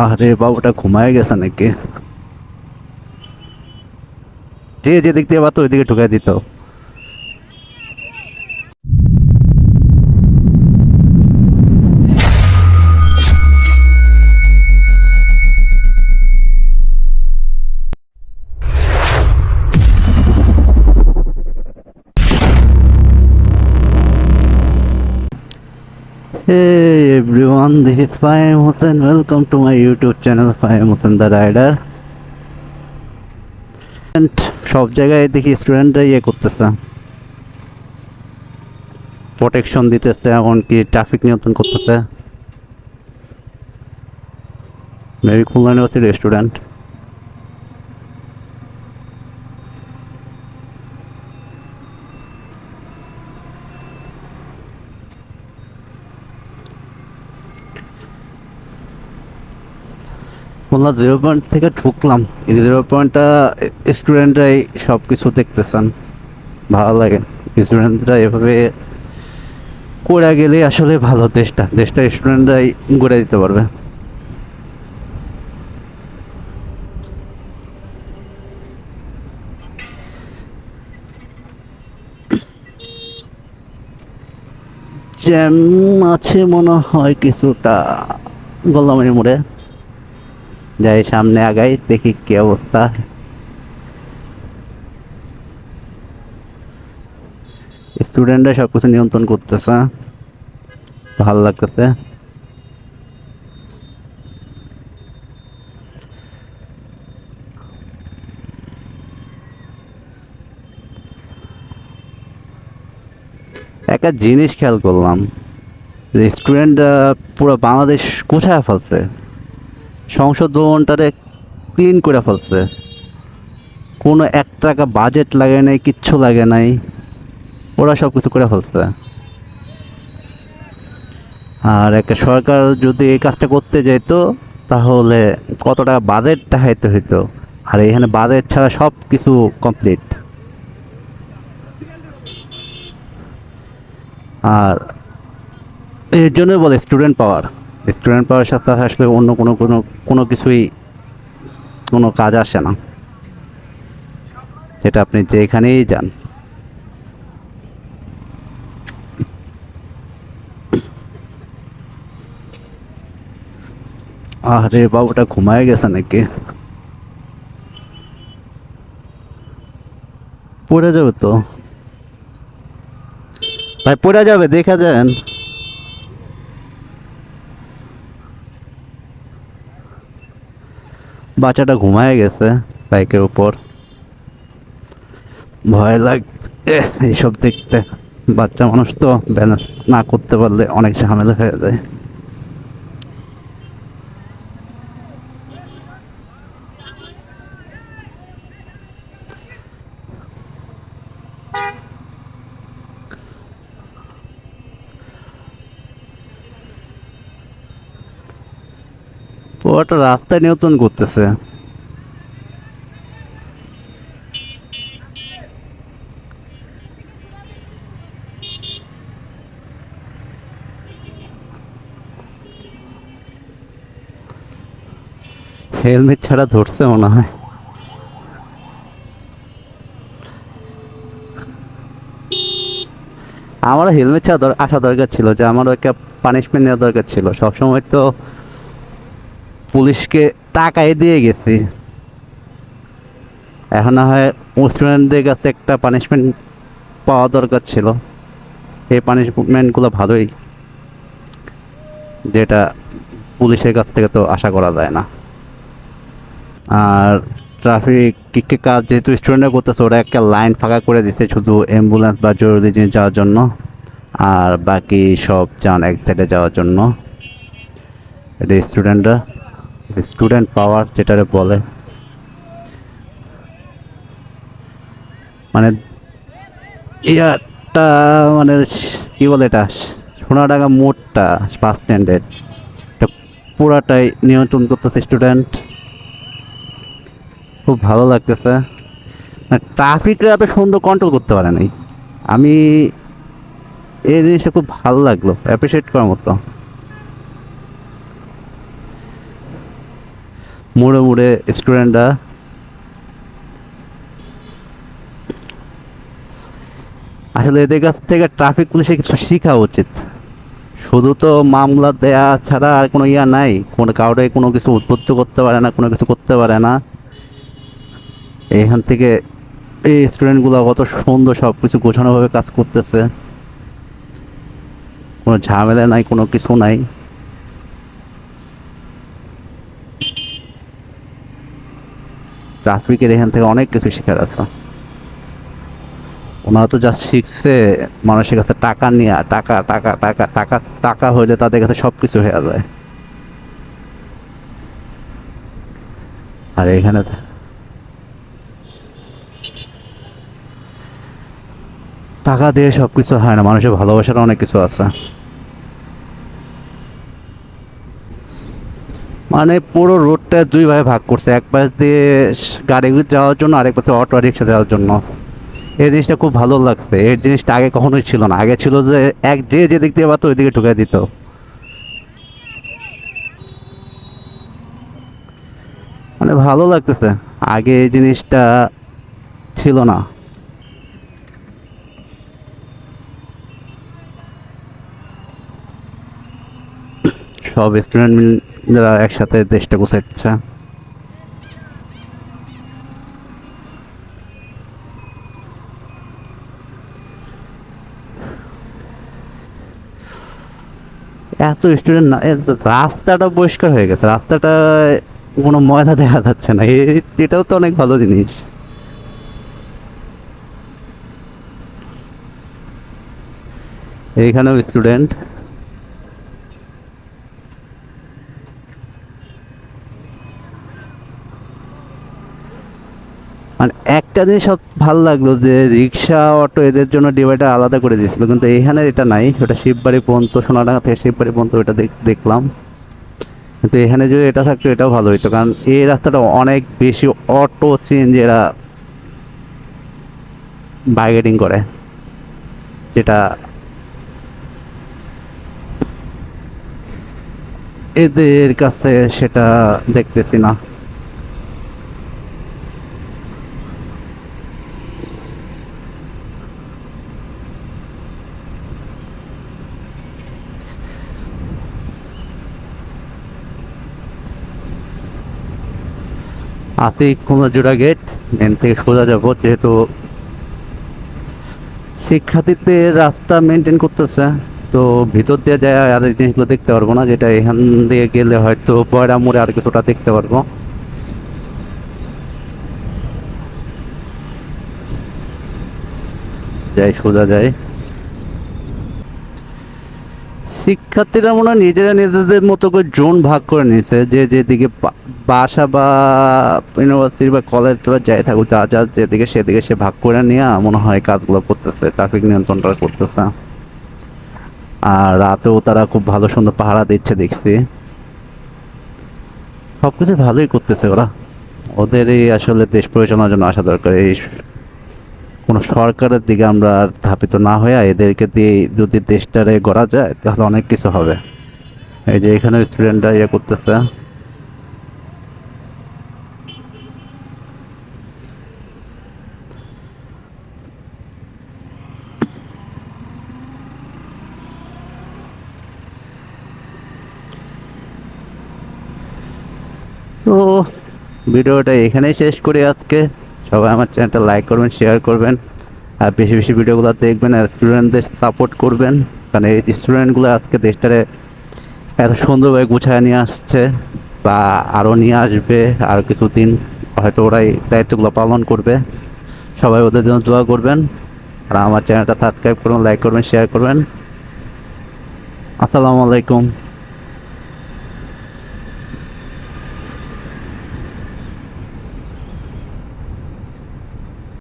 আরে বাবুটা ঘুমায় গেছে নাকি? যে যে দেখতে পাতো ওইদিকে ঢুকাই দিত। Hey everyone, this is Fahim Hussain. Welcome to my YouTube channel Fahim Hussain the Rider. And সব জায়গায় দেখি স্টুডেন্টরা ইয়ে করতেছে প্রোটেকশন দিতেছে এমনকি ট্রাফিক নিয়ন্ত্রণ করতেছে মেবি খুলনা ইউনিভার্সিটির স্টুডেন্ট খুলনা জিরো পয়েন্ট থেকে ঢুকলাম। এই জিরো পয়েন্টটা স্টুডেন্টরাই সব কিছু দেখতেছেন। ভালো লাগে। স্টুডেন্টরা এভাবে করে গেলে আসলে ভালো দেশটা। দেশটা স্টুডেন্টরাই গড়ে দিতে পারবে। জ্যাম আছে মনে হয় কিছুটা। গোলামের মোড়ে। যাই সামনে আগাই, দেখি কি অবস্থা। স্টুডেন্টরা সব কিছু নিয়ন্ত্রণ করতেছে। ভালো লাগতেছে। একটা জিনিস খেয়াল করলাম স্টুডেন্টরা পুরো বাংলাদেশ কোথায় ফেলছে? সংসদ ভবনটারে ক্লিন করে ফেলছে। কোনো এক টাকা বাজেট লাগে নাই, কিচ্ছু লাগে নাই। ওরা সব কিছু করে ফেলছে। আর একটা সরকার যদি এই কাজটা করতে যেত তাহলে কত টাকা বাজেট দেখাইতে হইতো। আর এখানে বাজেট ছাড়া সব কিছু কমপ্লিট আর এর জন্যই বলে স্টুডেন্ট পাওয়ার স্টুডেন্ট পাওয়ার সাথে আসলে অন্য কোনো কোনো কোনো কিছুই কোনো কাজ আসে না। সেটা আপনি যেখানেই যান। আরে বাবুটা ঘুমায় গেছে নাকি? পড়ে যাবে তো? ভাই, পড়ে যাবে, দেখা যান। বাচ্চাটা ঘুমায় গেছে বাইকের উপর। ভয় লাগছে এইসব দেখতে। বাচ্চা মানুষ তো ব্যালেন্স না করতে পারলে অনেক ঝামেলা হয়ে যায়। পুরোটা রাস্তায় নিয়ন্ত্রণ করতেছে। হেলমেট ছাড়া ধরছে মনে হয়। আমারও হেলমেট ছাড়া আসা দরকার ছিল, যে আমারও একটা পানিশমেন্ট নেওয়া দরকার ছিল। সবসময় তো পুলিশকে টাকাই দিয়ে গেছি। এখন হয় স্টুডেন্টদের কাছে একটা পানিশমেন্ট পাওয়া দরকার ছিল। এই পানিশমেন্টগুলো ভালোই, যেটা পুলিশের কাছ থেকে তো আশা করা যায় না। আর ট্রাফিক কিকে কাজ যেহেতু স্টুডেন্টরা করতেছে, ওরা একটা লাইন ফাঁকা করে দিচ্ছে শুধু অ্যাম্বুলেন্স বা জরুরি জিনিস যাওয়ার জন্য। আর বাকি সব যান এক সাইডে যাওয়ার জন্য। এটা স্টুডেন্টরা স্টুডেন্ট পাওয়ার যেটারে বলে। মানে ইয়ারটা মানে কি বলে এটা? সোনাডাঙ্গা মোড়টা বাস স্ট্যান্ডের এটা পুরাটাই নিয়ন্ত্রণ করতেছে স্টুডেন্ট খুব ভালো লাগতেছে। ট্রাফিকটা এত সুন্দর কন্ট্রোল করতে পারে নাই। আমি এই জিনিসটা খুব ভালো লাগল। অ্যাপ্রিসিয়েট করার মতো। মুড়ে মুড়ে স্টুডেন্টরা আসলে এদের কাছ থেকে ট্রাফিক পুলিশে কিছু শেখা উচিত। শুধু তো মামলা দেয়া ছাড়া আর কোনো ইয়া নাই। কোনো কাউরে কোনো কিছু উদ্বুদ্ধ করতে পারে না, কোনো কিছু করতে পারে না। এখান থেকে এই স্টুডেন্টগুলো কত সুন্দর সব কিছু গোছানোভাবে কাজ করতেছে। কোনো ঝামেলা নাই, কোনো কিছু নাই। ট্রাফিকের এখান থেকে অনেক কিছু শেখার আছে। ওনারা তো যা শিখছে মানুষের কাছে টাকা নিয়ে, টাকা টাকা টাকা টাকা টাকা হইলে তাদের কাছে সব কিছু হয়ে যায়। আর এখানে টাকা দিয়ে সব কিছু হয় না, মানুষের ভালোবাসার অনেক কিছু আছে। মানে পুরো রোডটা দুই ভাগে ভাগ করছে। এক পাশ দিয়ে স- গাড়ি যাওয়ার জন্য, আরেক পাশে অটো রিক্সা যাওয়ার জন্য। এই জিনিসটা খুব ভালো লাগছে। এই জিনিসটা আগে কখনোই ছিল না। আগে ছিল যে এক যে যে দিক দিয়ে পারতো ওই দিকে ঢুকে দিত। মানে ভালো লাগতেছে। আগে এই জিনিসটা ছিল না। সব স্টুডেন্ট যারা একসাথে দেশটা গুছাচ্ছে এত স্টুডেন্ট না রাস্তাটা পরিষ্কার হয়ে গেছে। রাস্তাটা কোনো ময়লা দেখা যাচ্ছে না। এটাও তো অনেক ভালো জিনিস। এইখানেও স্টুডেন্ট মানে একটা জিনিস সব ভালো লাগল যে রিক্সা, অটো এদের জন্য ডিভাইডার আলাদা করে দিয়েছিল। কিন্তু এখানে এটা নাই, ওটা শিববাড়ি পর্যন্ত, সোনাডাঙ্গা থেকে শিববাড়ি পর্যন্ত ওটা দেখ- দেখলাম। কিন্তু এখানে যদি এটা থাকতো, এটাও ভালো হতো কারণ এই রাস্তাটা অনেক বেশি অটো সিএনজি এরা বার্গেটিং করে। যেটা এদের কাছে সেটা দেখতেছি না। আতিক খুলনা জোড়া গেট? মেন থেকে সোজা যাব, যেহেতু শিক্ষার্থীদের রাস্তা মেনটেন করতেছে, তো ভিতর দিয়ে যায় আর এই জিনিসগুলো দেখতে পারব না, যেটা এখান দিয়ে গেলে হয়তো বয়রা মোড়ে আর কিছুটা দেখতে পারব। যাই, সোজা যায় শিক্ষার্থীরা মনে হয় নিজেরা নিজেদের মতো করে জোন ভাগ করে নিয়েছে, যে যেদিকে বাসা বা ইউনিভার্সিটি বা কলেজ বা যাই থাকুক, যা যা যেদিকে সেদিকে সে ভাগ করে নিয়ে মনে হয় কাজগুলো করতেছে ট্রাফিক নিয়ন্ত্রণটা করতেছে। আর রাতেও তারা খুব ভালো সুন্দর পাহারা দিচ্ছে দেখছি। সব কিছু ভালোই করতেছে ওরা। ওদেরই আসলে দেশ পরিচালনার জন্য আসা দরকার, এই কোনো সরকারের দিকে আমরা আর ধাপিত না হয়ে এদেরকে দিয়ে যদি দেশটারে গড়া যায়, তাহলে অনেক কিছু হবে। এই যে এখানে স্টুডেন্টরা ইয়ে করতেছে। তো, ভিডিওটা এখানেই শেষ করি আজকে। সবাই আমার চ্যানেলটা লাইক করবেন শেয়ার করবেন, আর বেশি বেশি ভিডিওগুলো দেখবেন, আর স্টুডেন্টদের সাপোর্ট করবেন, কারণ এই স্টুডেন্টগুলো আজকে দেশটারে এত সুন্দরভাবে গুছায় নিয়ে আসছে, বা আরও নিয়ে আসবে, আর কিছুদিন হয়তো ওরাই দায়িত্বগুলো পালন করবে, সবাই ওদের জন্য দোয়া করবেন, আর আমার চ্যানেলটা সাবস্ক্রাইব করুন লাইক করবেন শেয়ার করবেন। আসসালামু আলাইকুম।